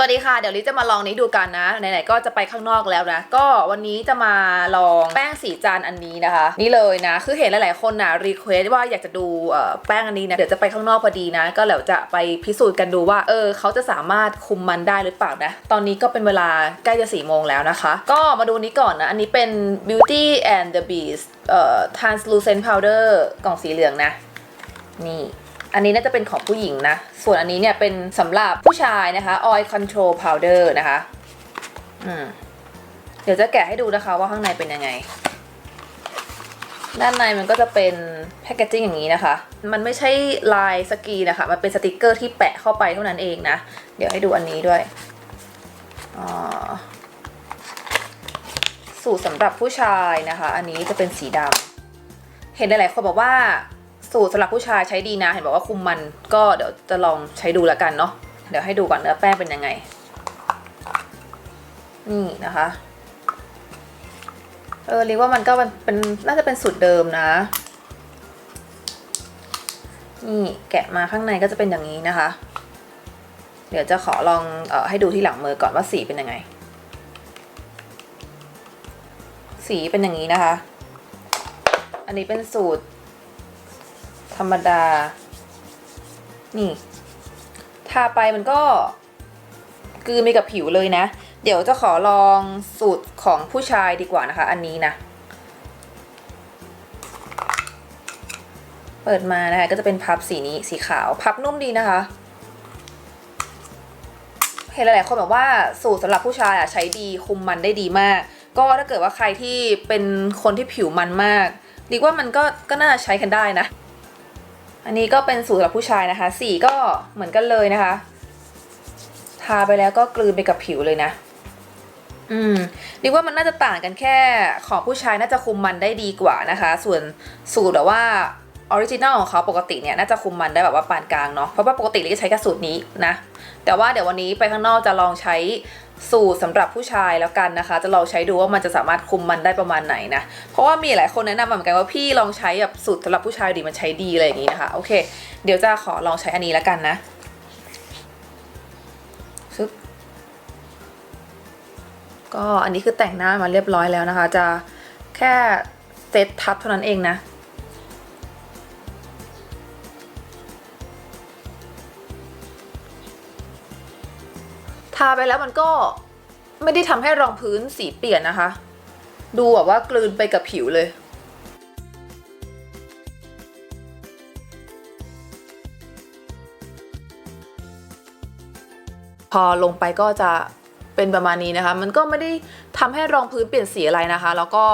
สวัสดีค่ะ เดี๋ยวลิจะมาลองนี้ดูกันนะ ไหนๆ ก็จะไปข้างนอกแล้วนะ ก็วันนี้จะมาลองแป้งสีจานอันนี้นะคะ นี่เลยนะ คือเห็นหลายๆ คนนะรีเควสว่าอยากจะดูแป้งอันนี้นะ เดี๋ยวจะไปข้างนอกพอดีนะ ก็เดี๋ยวจะไปพิสูจน์กันดูว่า เออเขาจะสามารถคุมมันได้หรือเปล่านะ ตอนนี้ก็เป็นเวลาใกล้จะสี่โมงแล้วนะคะ ก็มาดูนี้ก่อนนะ อันนี้เป็น Beauty and the Beast เอ่อ translucent powder กล่องสีเหลืองนะ นี่ อันนี้น่าจะเป็นของผู้หญิงนะ ส่วนอันนี้เนี่ยเป็นสำหรับผู้ชายนะคะ oil control powder นะคะ อืม เดี๋ยวจะแกะให้ดูนะคะว่าข้างในเป็นยังไง ด้านในมันก็จะเป็นแพคเกจิ้งอย่างนี้นะคะ มันไม่ใช่ลายสกีนะคะ มันเป็นสติกเกอร์ที่แปะเข้าไปเท่านั้นเองนะ เดี๋ยวให้ดูอันนี้ด้วยอ่าสูตรสำหรับผู้ชายนะคะ อันนี้จะเป็นสีดำเห็นหลายๆคนบอกว่า สูตรสำหรับผู้ชายใช้ดีนะ เห็นบอกว่าคุมมันก็เดี๋ยวจะลองใช้ดูแล้วกันเนาะเดี๋ยวให้ดูก่อนเนื้อแป้งเป็นยังไง นี่นะคะ เออเรียกว่ามันก็เป็นเป็นน่าจะเป็นสูตรเดิมนะ นี่แกะมาข้างในก็จะเป็นอย่างนี้นะคะ เดี๋ยวจะขอลองเออให้ดูที่หลังมือก่อนว่าสีเป็นยังไง สีเป็นอย่างนี้นะคะ อันนี้เป็นสูตร ธรรมดา นี่ ทาไปมันก็กืนไปกับผิวเลยนะ เดี๋ยวจะขอลองสูตรของผู้ชายดีกว่านะคะ อันนี้นะ เปิดมานะคะ ก็จะเป็นพับสีนี้สีขาว พับนุ่มดีนะคะ เห็นหลายๆคนบอกว่าสูตรสำหรับผู้ชายอะใช้ดีคุมมันได้ดีมาก ก็ถ้าเกิดว่าใครที่เป็นคนที่ผิวมันมากดีว่ามันก็ก็น่าใช้กันได้นะ อันนี้ก็เป็นสูตรสำหรับผู้ชายนะคะ สีก็เหมือนกันเลยนะคะ ทาไปแล้วก็กลืนไปกับผิวเลยนะ อืมดีว่ามันน่าจะต่างกันแค่ของผู้ชายน่าจะคุมมันได้ดีกว่านะคะ ส่วนสูตรแบบว่า ออริจินัลของเขาปกติเนี่ยน่าจะคุมมันได้แบบว่าปานกลางเนาะเพราะว่าปกติเราจะใช้แค่สูตรนี้นะ แต่ว่าเดี๋ยววันนี้ไปข้างนอกจะลองใช้สูตรสำหรับผู้ชายแล้วกันนะคะ จะลองใช้ดูว่ามันจะสามารถคุมมันได้ประมาณไหนนะ เพราะว่ามีหลายคนแนะนำมาเหมือนกันว่าพี่ลองใช้แบบสูตรสำหรับผู้ชายดีมันใช้ดีอะไรอย่างนี้นะคะโอเค เดี๋ยวจะขอลองใช้อันนี้แล้วกันนะซึบก็อันนี้คือแต่งหน้ามาเรียบร้อยแล้วนะคะ จะแค่เซตทับเท่านั้นเองนะ ทาไปแล้วมันก็ไม่ได้ทำให้รองพื้นสีเปลี่ยนนะคะ ดูแบบว่ากลืนไปกับผิวเลย พอลงไปก็จะเป็นประมาณนี้นะคะ มันก็ไม่ได้ทำให้รองพื้นเปลี่ยนสีอะไรนะคะ แล้วก็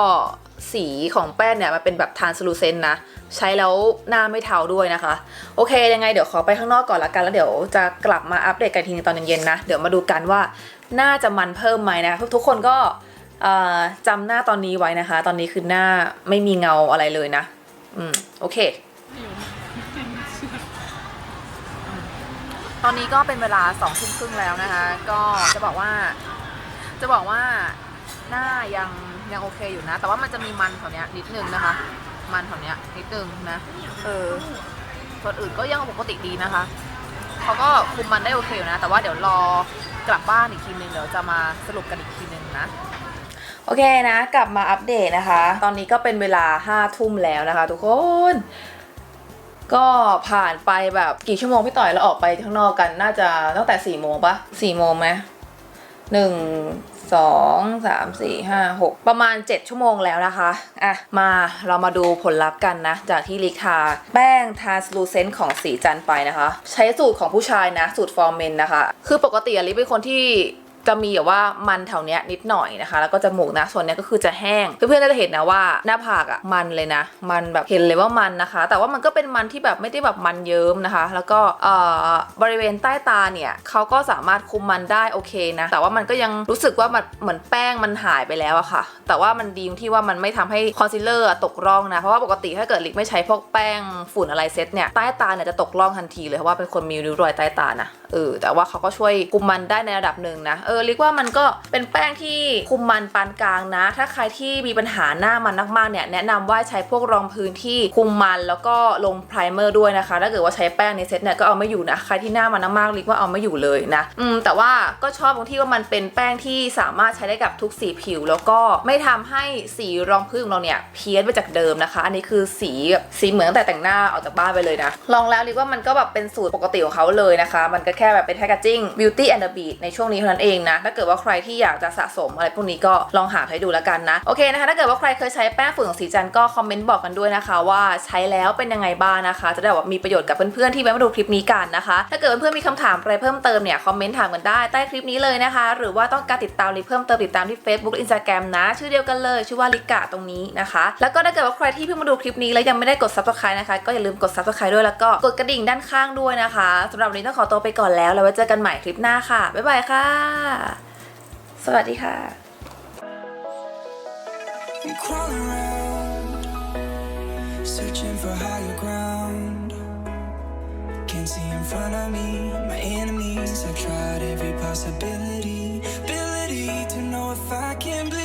สีของแป้งเนี่ยมันเป็นแบบทานสลูเซนนะ ใช้แล้วหน้าไม่เทาด้วยนะคะ โอเคยังไงเดี๋ยวขอไปข้างนอกก่อนละกันแล้วเดี๋ยวจะกลับมาอัปเดตกันทีนึงตอนเย็นๆนะเดี๋ยวมาดูกันว่าน่าจะมันเพิ่มไหมนะคะทุกคนก็จำหน้าตอนนี้ไว้นะคะ ตอนนี้คือหน้าไม่มีเงาอะไรเลยนะ อืมโอเค ตอนนี้ก็เป็นเวลาสองทุ่มครึ่งแล้วนะคะ ก็จะบอกว่า จะบอกว่า หน้ายังยังโอเคอยู่นะ แต่ว่ามันจะมีมันแถวเนี้ยนิดนึงนะคะ มันแถวเนี้ยนิดนึงนะ เออ ส่วนอื่นก็ยังปกติดีนะคะ เขาก็คุมมันได้โอเคอยู่นะ แต่ว่าเดี๋ยวรอกลับบ้านอีกทีนึงเดี๋ยวจะมาสรุปกันอีกทีนึงนะโอเคนะ กลับมาอัปเดตนะคะ ตอนนี้ก็เป็นเวลาห้าทุ่มแล้วนะคะทุกคน ก็ผ่านไปแบบกี่ชั่วโมงพี่ต่อยเราออกไปข้างนอกกัน น่าจะตั้งแต่สี่โมงปะสี่โมงไหมหนึ่ง สองสามสี่ห้าหกประมาณ 7 ชั่วโมงแล้วนะคะ อะ มาเรามาดูผลลัพธ์กันนะ จากที่ลิกทาแป้งทาสลูเซนต์ของสีจันไปนะคะ ใช้สูตรของผู้ชายนะ สูตรฟอร์เมนนะคะ คือปกติลิเป็นคนที่ จะมีแบบว่ามันแถวเนี้ยนิดหน่อยนะคะ แล้วก็จมูกนะส่วนเนี้ยก็คือจะแห้ง เพื่อนๆน่าจะเห็นนะว่าหน้าผากอะมันเลยนะ มันแบบเห็นเลยว่ามันนะคะ แต่ว่ามันก็เป็นมันที่แบบไม่ได้แบบมันเยิ้มนะคะ แล้วก็เอ่อบริเวณใต้ตาเนี่ยเขาก็สามารถคุมมันได้โอเคนะ แต่ว่ามันก็ยังรู้สึกว่ามันเหมือนแป้งมันหายไปแล้วอะค่ะ แต่ว่ามันดีตรงที่ว่ามันไม่ทำให้คอนซีลเลอร์ตกร่องนะ เพราะว่าปกติถ้าเกิดลิกไม่ใช้พวกแป้งฝุ่นอะไรเซ็ตเนี่ยใต้ตาเนี่ยจะตกร่องทันทีเลยเพราะว่าเป็นคนมีริ้วรอยใต้ตานะ เออแต่ว่าเขาก็ช่วยคุมมันได้ในระดับหนึ่งนะเออเรียกว่ามันก็เป็นแป้งที่คุมมันปานกลางนะ ถ้าใครที่มีปัญหาหน้ามันมากๆเนี่ยแนะนำว่าใช้พวกรองพื้นที่คุมมันแล้วก็ลงไพรเมอร์ด้วยนะคะถ้าเกิดว่าใช้แป้งในเซตเนี่ยก็เอาไม่อยู่นะใครที่หน้ามันมากๆเรียกว่าเอาไม่อยู่เลยนะอืมแต่ว่าก็ชอบตรงที่ว่ามันเป็นแป้งที่สามารถใช้ได้กับทุกสีผิว แล้วก็ไม่ทำให้สีรองพื้นของเราเนี่ยเพี้ยนไปจากเดิมนะคะ อันนี้คือสีสีเหมือนตั้งแต่แต่งหน้าออกจากบ้านไปเลยนะลองแล้วเรียกว่ามันก็แบบเป็นสูตรปกติของเขาเลยนะคะ มันก็แค่แบบเป็นแพคเกจิ้ง beauty and the beat ในช่วงนี้เท่านั้นเองนะ ถ้าเกิดว่าใครที่อยากจะสะสมอะไรพวกนี้ก็ลองหาให้ดูแล้วกันนะ โอเคนะคะ ถ้าเกิดว่าใครเคยใช้แป้งฝุ่นของสีจันก็คอมเมนต์บอกกันด้วยนะคะ ว่าใช้แล้วเป็นยังไงบ้างนะคะ จะได้แบบมีประโยชน์กับเพื่อนๆที่แวะมาดูคลิปนี้กันนะคะ ถ้าเกิดเพื่อนๆมีคำถามอะไรเพิ่มเติมเนี่ยคอมเมนต์ถามกันได้ใต้คลิปนี้เลยนะคะ หรือว่าต้องการติดตามลิเพิ่มเติมติดตามที่ Facebook Instagram นะ ชื่อเดียวกันเลยชื่อว่าลิกะตรงนี้นะคะ แล้วก็ถ้าเกิดว่าใครที่เพิ่งมาดูคลิปนี้แล้วยังไม่ได้กด subscribe นะคะก็อย่าลืมกด subscribe ด้วยแล้วก็กดกระดิ่งด้านข้างด้วยนะคะสำหรับวันนี้ต้องขอตัวไปก่อน่อนแล้วแล้วไว้เจอกันใหม่คลิปหน้าค่ะ บ๊ายบายค่ะ สวัสดีค่ะ searching for higher ground. Can't see in front of me, my enemies. I've tried every possibility, ability to know if I can believe.